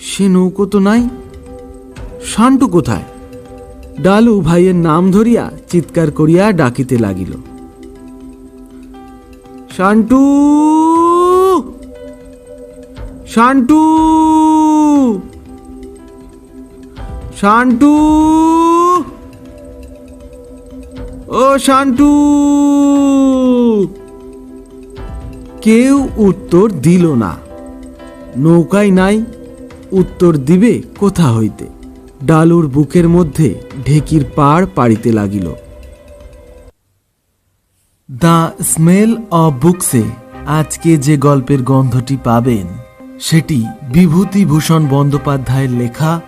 সে নৌকো তো নাই। শান্টু কোথায়? ডালু ভাইয়ের নাম ধরিয়া চিৎকার করিয়া ডাকিতে লাগিল। শান্টু! শান্টু! শান্টু! ও শান্টু! কেউ উত্তর দিল না। নৌকায় নাই। উত্তর দিবে কোথা হইতে? ডালুর বুকের মধ্যে ঢেকির পাড় পাড়িতে লাগিল। দ্য স্মেল অব বুকসে আজকে যে গল্পের গন্ধটি পাবেন, সেটি বিভূতিভূষণ বন্দ্যোপাধ্যায়ের লেখা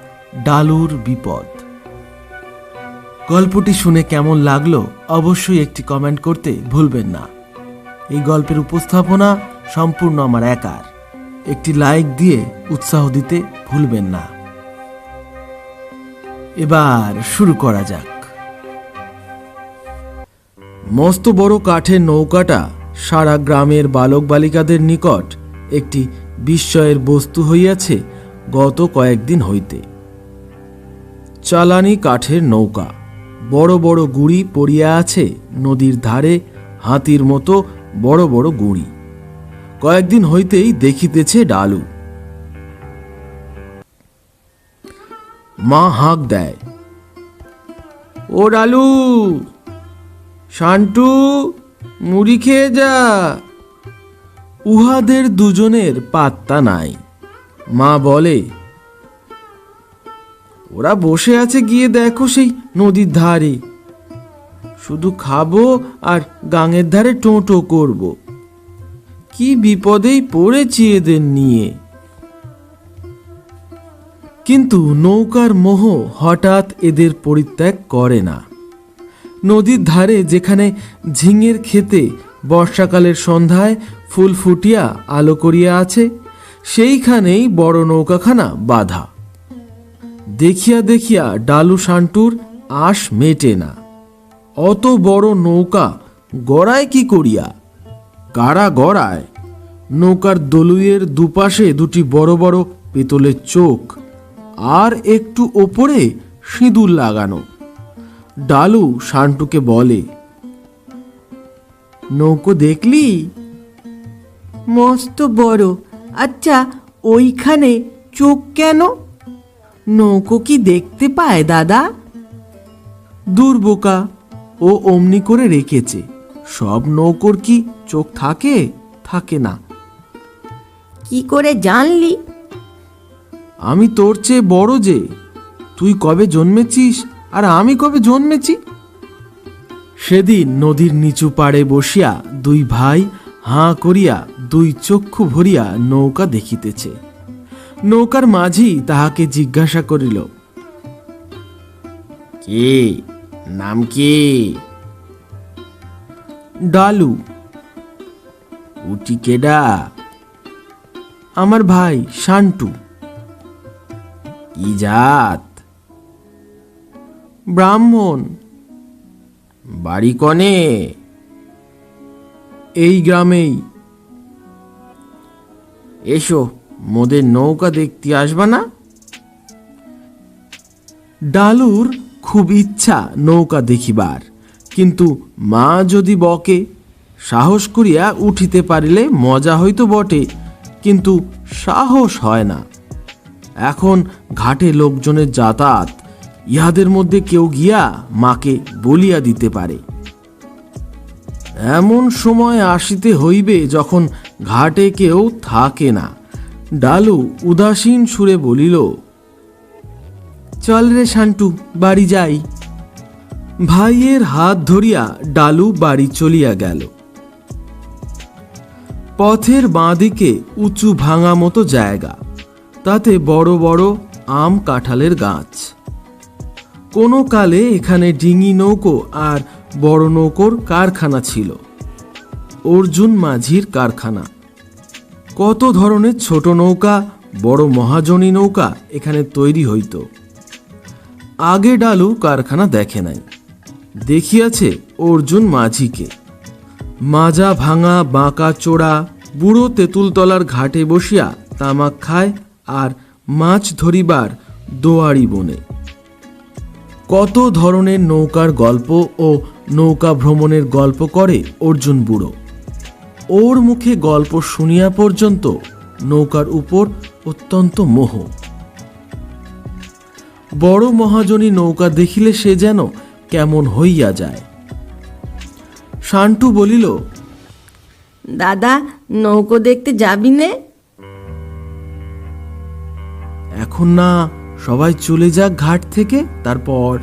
ডালুর বিপদ। গল্পটি শুনে কেমন লাগল অবশ্যই একটি কমেন্ট করতে ভুলবেন না। এই গল্পের উপস্থাপনা সম্পূর্ণ আমার একার। একটি লাইক দিয়ে উৎসাহ দিতে ভুলবেন না। এবার শুরু করা যাক। মস্ত বড় কাঠের নৌকাটা সারা গ্রামের বালক বালিকাদের নিকট একটি বিস্ময়ের বস্তু হইয়াছে গত কয়েকদিন হইতে। চালানি কাঠের নৌকা, বড় বড় গুড়ি পড়িয়া আছে নদীর ধারে, হাতির মতো বড় বড় গুড়ি। কয়েকদিন হইতেই দেখিতেছে ডালু। মা হাঁক দেয়, ও ডালু, শান্টু, মুড়ি খেয়ে যা। উহাদের দুজনের পাত্তা নাই। মা বলে, ওরা বসে আছে, গিয়ে দেখো সেই নদীর ধারে। শুধু খাব আর গাঙের ধারে টোটো করব। কি বিপদেই পড়েছি এদের নিয়ে। কিন্তু নৌকার মোহ হঠাৎ এদের পরিত্যাগ করে না। নদীর ধারে যেখানে ঝিঙের খেতে বর্ষাকালের সন্ধ্যায় ফুল ফুটিয়া আলো করিয়া আছে, সেইখানেই বড় নৌকাখানা বাধা। দেখিয়া দেখিয়া ডালু শান্টুর আশ মেটে না। অত বড় নৌকা গড়ায় কি করিয়া? কারা গড়ায়? নৌকার দলুইয়ের দুপাশে দুটি বড় বড় পেতলের চোখ আর একটু ওপরে সিঁদুর লাগানো। ডালু শান্টুকে বলে নৌকো দেখলি? মস্ত বড়। আচ্ছা ওইখানে চোখ কেন? নৌকো কি দেখতে পায় দাদা? দূর বোকা ও অমনি করে রেখেছে। সব নৌকোর কি চোখ থাকে? থাকে না। কি করে জানলি? আমি তোর চেয়ে বড় যে তুই কবে জন্মেছিস আর আমি কবে জন্মেছি? সেদিন নদীর নিচু পাড়ে বসিয়া দুই ভাই হাঁ করিয়া দুই চক্ষু ভরিয়া নৌকা দেখিতেছে। নৌকার মাঝি তাহাকে জিজ্ঞাসা করিল কে? নাম কি? ডালু। উটি কেডা? আমার ভাই শান্টু। কি জাত? ব্রাহ্মণ। বাড়ি কনে? এই গ্রামেই। এসো মোদের নৌকা দেখতে আসবা না? ডালুর খুব ইচ্ছা নৌকা দেখিবার কিন্তু মা যদি বকে সাহস করিয়া উঠিতে পারিলে মজা হইতো বটে। কিন্তু সাহস হয় না। এখন ঘাটে লোকজনের যাতায়াত, ইহাদের মধ্যে কেউ গিয়া মাকে বলিয়া দিতে পারে। এমন সময় আসিতে হইবে যখন ঘাটে কেউ থাকে না। ডালু উদাসীন সুরে বলিল, চল রে শান্টু, বাড়ি যাই। ভাইয়ের হাত ধরিয়া ডালু বাড়ি চলিয়া গেল। পথের বাঁদিকে উঁচু ভাঙা মতো জায়গা। তাতে বড় বড় আম কাঁঠালের গাছ। কোনো কালে এখানে ডিঙি নৌকো আর বড় নৌকোর কারখানা ছিল। অর্জুন মাঝির কারখানা। কত ধরনের ছোট নৌকা, বড় মহাজনী নৌকা এখানে তৈরি হইত। আগে ডালু কারখানা দেখে নাই। দেখিয়াছে অর্জুন মাঝিকে। মাজা ভাঙা বাঁকা চোড়া বুড়ো তেঁতুলতলার ঘাটে বসিয়া তামাক খায় আর মাছ ধরিবার দোয়ারি বনে। কত ধরনের নৌকার গল্প ও নৌকা ভ্রমণের গল্প করে অর্জুন বুড়ো। ওর মুখে গল্প শুনিয়া পর্যন্ত নৌকার উপর অত্যন্ত মোহ। বড় মহাজনী নৌকা দেখিলে সে যেন কেমন হইয়া যায়। শান্টু বলিল দাদা নৌকো দেখতে যাবি নে? এখন না সবাই চলে যাক ঘাট থেকে তারপর।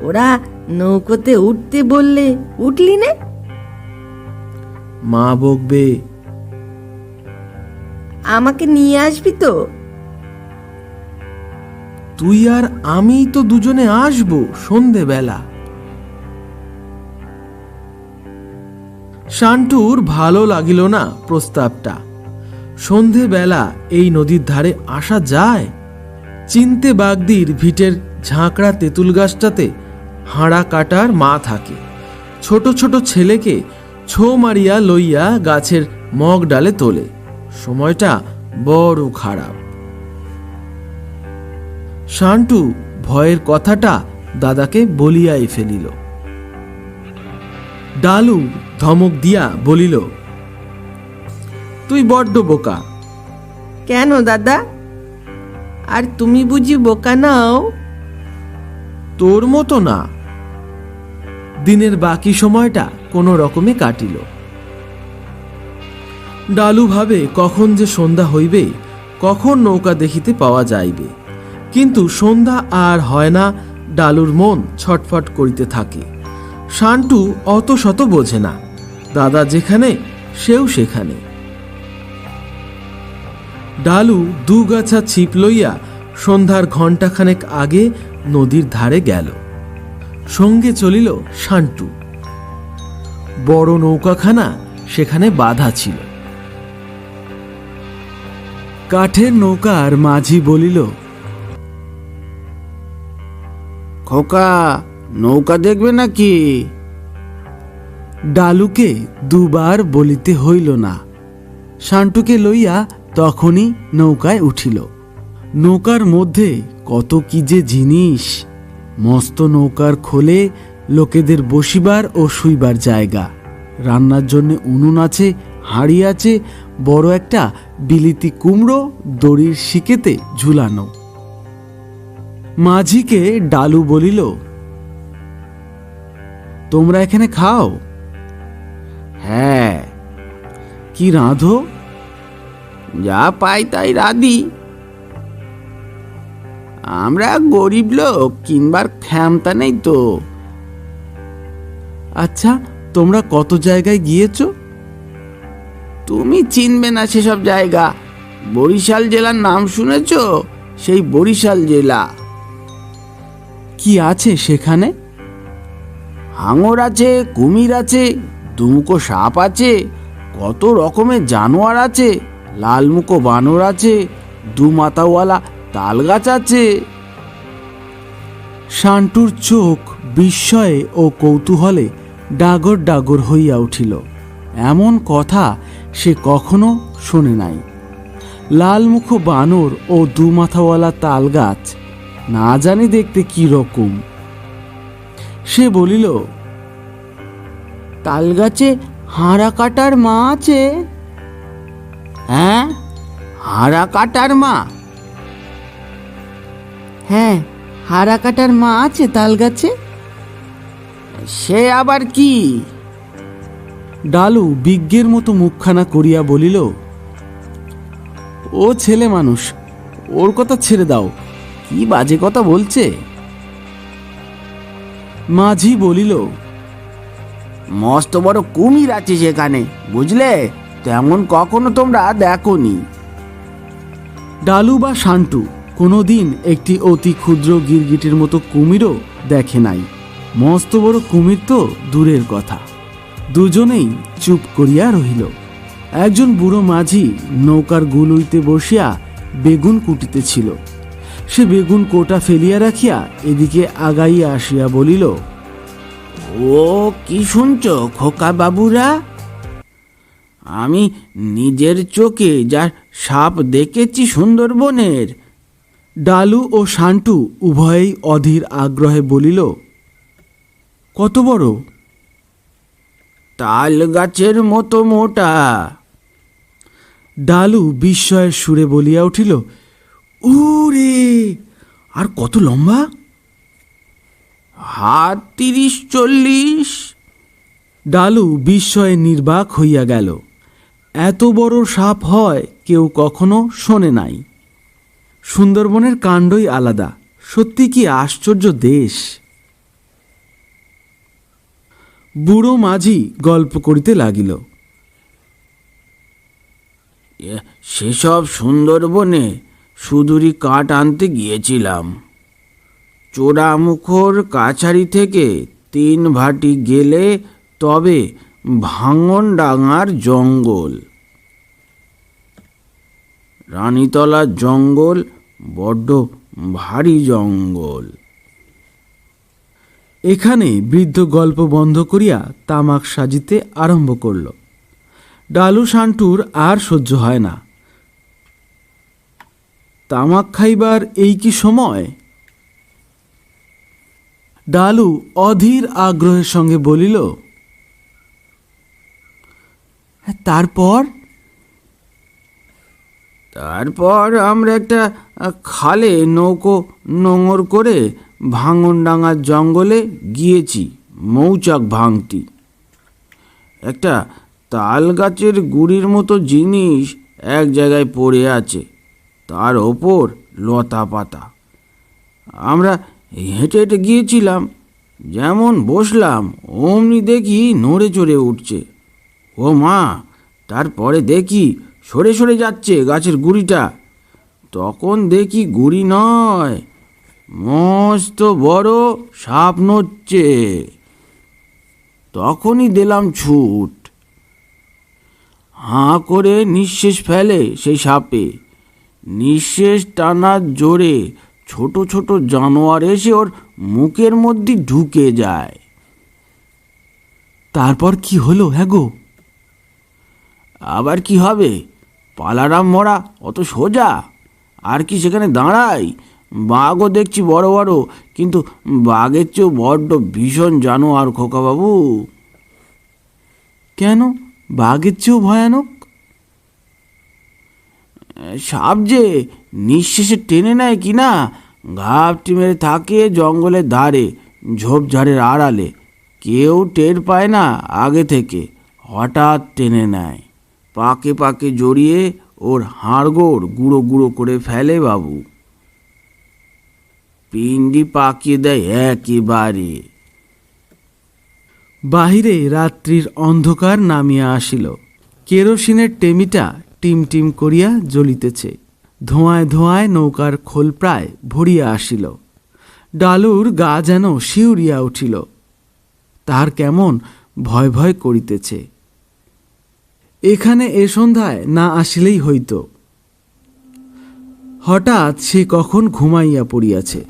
ওরা নৌকোতে উঠতে বললে উঠলি নে? মা বকবে। আমাকে নিয়ে আসবি তো? তুই আর আমি তো দুজনে আসব সন্ধেবেলা। শান্টুর ভালো লাগিল না প্রস্তাবটা। সন্ধেবেলা এই নদীর ধারে আসা যায়? চিনতে বাগদির ভিটের ঝাঁকড়া তেঁতুল গাছটাতে হাঁড়া কাটার মা থাকে। ছোট ছোট ছেলেকে ছো মারিয়া লইয়া গাছের মগ ডালে তোলে। সময়টা বড় খারাপ। শান্টু ভয়ের কথাটা দাদাকে বলিয়াই ফেলিল। ডালু ধমক দিয়া বলিল তুই বড্ড বোকা। কেন দাদা? আর তুমি বুঝি বোকা নাও? তোর মতো না। দিনের বাকি সময়টা কোনো রকমে কাটিল। ডালু ভাবে কখন যে সন্ধ্যা হইবে কখন নৌকা দেখিতে পাওয়া যাইবে। কিন্তু সন্ধ্যা আর হয় না ডালুর মন ছটফট করিতে থাকে। শান্টু অত শত বোঝে না। দাদা যেখানে, সেও সেখানে। ডালু দুগাছা ছিপ লইয়া সন্ধ্যার ঘণ্টাখানেক আগে নদীর ধারে গেল। সঙ্গে চলিল শান্টু। বড় নৌকাখানা সেখানে বাধা ছিল। কাঠের নৌকার মাঝি বলিল, খোকা, নৌকা দেখবে নাকি? ডালুকে দুবার বলিতে হইল না। শান্টুকে লইয়া তখনই নৌকায় উঠিল। নৌকার মধ্যে কত কি যে জিনিস, মস্ত নৌকার খোলে লোকেদের বসিবার ও শুইবার জায়গা। রান্নার জন্য উনুন আছে, হাঁড়ি আছে, বড় একটা বিলিতি কুমড়ো দড়ির শিকেতে ঝুলানো। মাঝিকে ডালু বলিল, তোমরা এখানে খাও? হ্যাঁ। কি রাঁধো? যা পাই তাই রাধি। আমরা গরিব লোক, কিনবার ক্ষমতা নেই তো। আচ্ছা তোমরা কত জায়গায় গিয়েছো? তুমি চিনবে না সেসব জায়গা। বরিশাল জেলার নাম শুনেছ? সেই বরিশাল জেলা। কি আছে সেখানে? হাঙর আছে, কুমির আছে দুমুখো সাপ আছে, কত রকমের জানোয়ার আছে, লালমুখো বানর আছে দু মাথাওয়ালা তাল গাছ আছে। শান্টুর চোখ বিস্ময়ে ও কৌতূহলে ডাগর ডাগর হইয়া উঠিল। এমন কথা সে কখনো শোনে নাই। লালমুখ বানর ও দুমাথাওয়ালা তাল গাছ না জানি দেখতে কি রকম। সে বলিল তাল গাছে হাঁড়া কাটার মা আছে। হ্যাঁ? হাঁড়া কাটার মা? হ্যাঁ হারা কাটার মা আছে তাল গাছে সে আবার কি? ডালু বিজ্ঞের মতো মুখখানা করিয়া বলিল, ও ছেলে মানুষ, ওর কথা ছেড়ে দাও, কি বাজে কথা বলছে? মাঝি বলিল মস্ত বড় কুমির আছে সেখানে, বুঝলে? তেমন কখনো তোমরা দেখোনি। ডালু বা শান্টু কোনোদিন একটি অতি ক্ষুদ্র গিরগিটির মতো কুমিরও দেখে নাই। মস্ত বড় কুমির তো দূরের কথা। দুজনেই চুপ করিয়া রহিল। একজন বুড়ো মাঝি নৌকার গুলুইতে বসিয়া বেগুন কুটিতেছিল। সে বেগুন কোটা ফেলিয়া রাখিয়া এদিকে আগাইয়া আসিয়া বলিল ও, কি শুনছো, খোকা বাবুরা? আমি নিজের চোখে যা সাপ দেখেছি সুন্দরবনের, ডালু ও শান্টু উভয়েই অধীর আগ্রহে বলিল, কত বড়? তাল গাছের মতো মোটা। ডালু বিস্ময়ের সুরে বলিয়া উঠিল, উরে, আর কত লম্বা? হাত তিরিশ চল্লিশ। ডালু বিস্ময়ে নির্বাক হইয়া গেল। এত বড় সাপ হয় কেউ কখনো শোনে নাই। সুন্দরবনের কাণ্ডই আলাদা। সত্যি কি আশ্চর্য দেশ? বুড়ো মাঝি গল্প করিতে লাগিল। সেসব সুন্দরবনে সুদূরি কাঠ আনতে গিয়েছিলাম। চোরামুখর কাছারি থেকে তিন ভাটি গেলে তবে ভাঙনডাঙার জঙ্গল। রানীতলার জঙ্গল, বড্ড ভারী জঙ্গল। এখানে বৃদ্ধ গল্প বন্ধ করিয়া তামাক সাজিতে আরম্ভ করল। ডালু শান্টুর আর সহ্য হয় না। তামাক খাইবার এই কি সময়? ডালু অধীর আগ্রহের সঙ্গে বলিল "হ্যাঁ, তারপর? তারপর আমরা একটা খালে নৌকো নোঙর করে ভাঙনডাঙ্গার জঙ্গলে গিয়েছি মৌচাক ভাঙতি একটা তাল গাছের গুড়ির মতো জিনিস এক জায়গায় পড়ে আছে তার ওপর লতা পাতা আমরা হেঁটে হেঁটে গিয়েছিলাম। যেমন বসলাম, অমনি দেখি নড়ে চড়ে উঠছে। ও মা, তারপরে দেখি সরে সরে যাচ্ছে গাছের গুড়িটা। তখন দেখি গুড়ি নয়, মস্ত বড় সাপ নড়ছে। তখনই দিলাম ছুট। হাঁ করে নিঃশ্বাস ফেলে সেই সাপে। নিঃশেষ টানার জোরে ছোট ছোট জানোয়ার এসে ওর মুখের মধ্যে ঢুকে যায়। তারপর কি হলো হ্যাঁ গো? আবার কি হবে? পালারাম মরা, অত সোজা? আর কি সেখানে দাঁড়াই বাঘও দেখছি বড় বড়, কিন্তু বাঘের চেয়েও বড্ড ভীষণ জানোয়ার খোকাবাবু। কেন? বাঘের চেয়েও ভয়ানক? সাপ যে নিঃশেষে টেনে নেয় কি না? ঘাপটি মেরে থাকে জঙ্গলের ধারে ঝোপঝাড়ের আড়ালে। কেউ টের পায় না আগে থেকে। হঠাৎ টেনে নেয়। পাকে পাকে জড়িয়ে ওর হাড়গোড় গুঁড়ো গুঁড়ো করে ফেলে বাবু। পিন্ডি পাকিয়ে দেয় একেবারে। বাহিরে রাত্রির অন্ধকার নামিয়া আসিল। কেরোসিনের টেমিটা টিম টিম করিয়া জ্বলিতেছে। ধোঁয়ায় ধোঁয়ায় নৌকার খোল প্রায় ভরিয়া আসিল। ডালুর গা যেন শিউরিয়া উঠিল। তার কেমন ভয় ভয় করিতেছে। এখানে এ সন্ধ্যায় না আসিলেই হইত। হঠাৎ সে কখন ঘুমাইয়া পড়িয়াছে।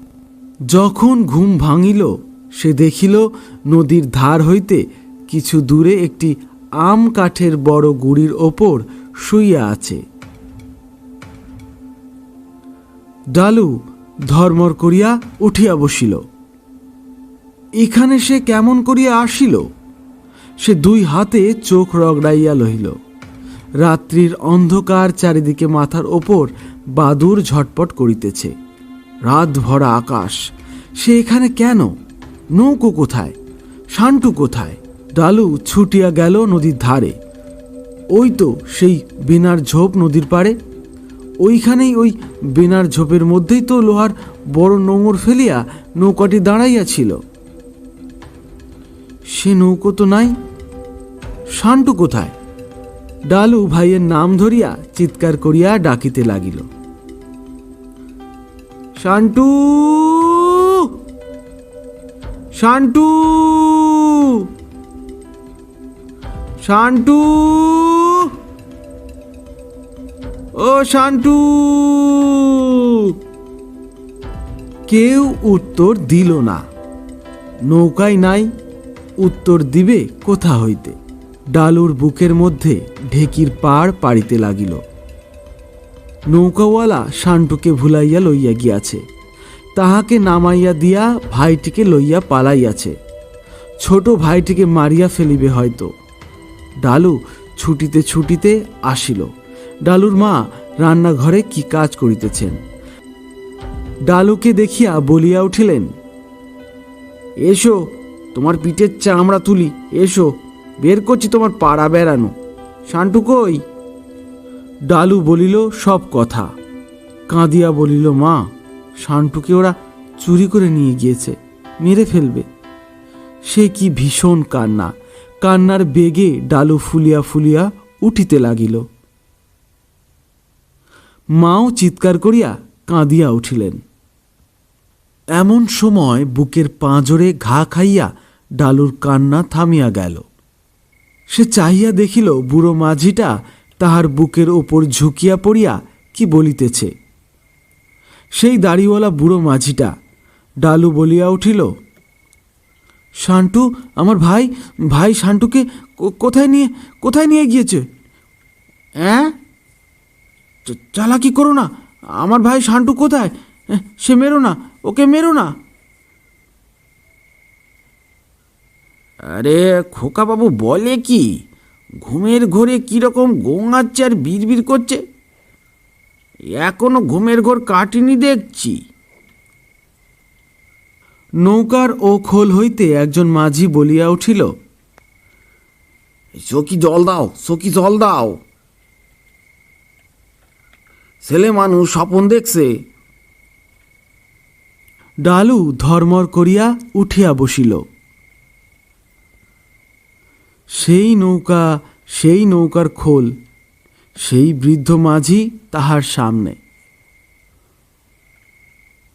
যখন ঘুম ভাঙিল, সে দেখিল নদীর ধার হইতে কিছু দূরে একটি আম কাঠের বড় গুড়ির ওপর শুইয়া আছে। ডালু ধর্মর করিয়া উঠিয়া বসিল। এখানে সে কেমন করিয়া আসিল? সে দুই হাতে চোখ রগড়াইয়া লহিল রাত্রির অন্ধকার চারিদিকে মাথার ওপর বাদুর ঝটপট করিতেছে। রাত ভরা আকাশ। সে এখানে কেন? নৌকো কোথায়? শান্টু কোথায়? ডালু ছুটিয়া গেল নদীর ধারে। ওই তো সেই বিনার ঝোপ নদীর পাড়ে। ওইখানেই ওই বিনার ঝোপের মধ্যেই তো লোহার বড় নোঙর ফেলিয়া নৌকাটি দাঁড়াইয়া ছিল। সে নৌকো তো নাই। শান্টু কোথায়? ডালু ভাইয়ের নাম ধরিয়া চিৎকার করিয়া ডাকিতে লাগিল। শান্টু! শান্টু! শান্টু! ও শান্টু কেউ উত্তর দিল না। নৌকায় নাই, উত্তর দিবে কোথা হইতে? ডালুর বুকের মধ্যে ঢেকির পাড় পাড়িতে লাগিল। নৌকাওয়ালা শান্টুকে ভুলাইয়া লইয়া গিয়াছে। তাহাকে নামাইয়া দিয়া ভাইটিকে লইয়া পালাইয়াছে। ছোট ভাইটিকে মারিয়া ফেলিবে হয়তো। ডালু ছুটিতে ছুটিতে আসিল। ডালুর মা রান্নাঘরে কি কাজ করিতেছেন? ডালুকে দেখিয়া বলিয়া উঠিলেন, এসো, তোমার পিঠের চামড়া তুলি, এসো, বের করছি তোমার পাড়া বেড়ানো। শান্টু কই? ডালু বলিল, সব কথা। কাঁদিয়া বলিল, মা, শান্টুকে ওরা চুরি করে নিয়ে গিয়েছে, মেরে ফেলবে। সে কি ভীষণ কান্না। কান্নার বেগে ডালু ফুলিয়া ফুলিয়া উঠিতে লাগিল। মাও চিৎকার করিয়া কাঁদিয়া উঠিলেন। এমন সময় বুকের পাঁজরে ঘা খাইয়া ডালুর কান্না থামিয়া গেল। সে চাহিয়া দেখিল বুড়ো মাঝিটা তাহার বুকের ওপর ঝুঁকিয়া পড়িয়া কি বলিতেছে। সেই দাড়িওয়ালা বুড়ো মাঝিটা ডালু বলিয়া উঠিল, শান্টু, আমার ভাই ভাই শান্টুকে কোথায় নিয়ে কোথায় নিয়ে গিয়েছে? চ- চালাকি করো না। আমার ভাই শান্টু কোথায়? সে মেরো না। ওকে মেরো না। আরে, খোকাবাবু বলে কি? ঘুমের ঘোরে কীরকম গোঙাচ্ছে আর বিড়বিড় করছে? এখনও ঘুমের ঘোর কাটিনি দেখছি। নৌকার ও খোল হইতে একজন মাঝি বলিয়া উঠিল, সখি জল দাও, সখি জল দাও। ছেলে মানুষ স্বপন দেখছে। ডালু ধর্মর করিয়া উঠিয়া বসিল। সেই নৌকা, সেই নৌকার খোল, সেই বৃদ্ধ মাঝি তাহার সামনে।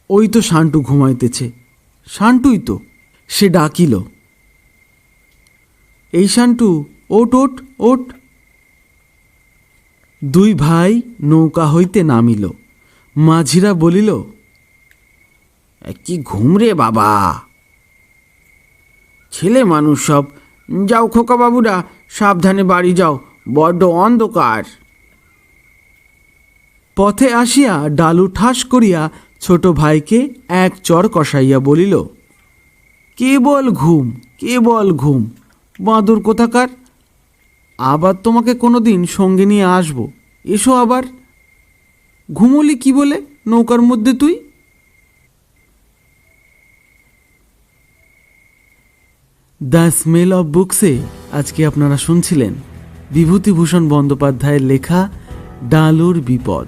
ওই তো শান্টু ঘুমাইতেছে। শান্টুই তো, সে ডাকিল। এই শান্টু, ওট ওট ওট। দুই ভাই নৌকা হইতে নামিল। মাঝিরা বলিল, কি ঘুম রে বাবা। ছেলে মানুষ সব। যাও খোকা বাবুরা, সাবধানে বাড়ি যাও, বড্ড অন্ধকার। পথে আসিয়া ডালু ঠাস করিয়া ছোট ভাইকে এক চর কষাইয়া বলিল, কেবল ঘুম কেবল ঘুম। বাঁদর কোথাকার? আবার তোমাকে কোনো দিন সঙ্গে নিয়ে আসব। এসো আবার। ঘুমলি কি বলে, নৌকার মধ্যে তুই? দ্য স্মেল অফ বুকসে আজকে আপনারা শুনছিলেন বিভূতিভূষণ বন্দ্যোপাধ্যায়ের লেখা ডালুর বিপদ।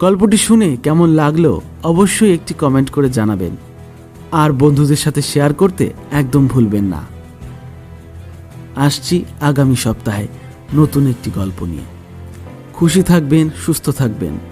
গল্পটি শুনে কেমন লাগল অবশ্যই একটি কমেন্ট করে জানাবেন। আর বন্ধুদের সাথে শেয়ার করতে একদম ভুলবেন না। আসছি আগামী সপ্তাহে নতুন একটি গল্প নিয়ে। খুশি থাকবেন সুস্থ থাকবেন।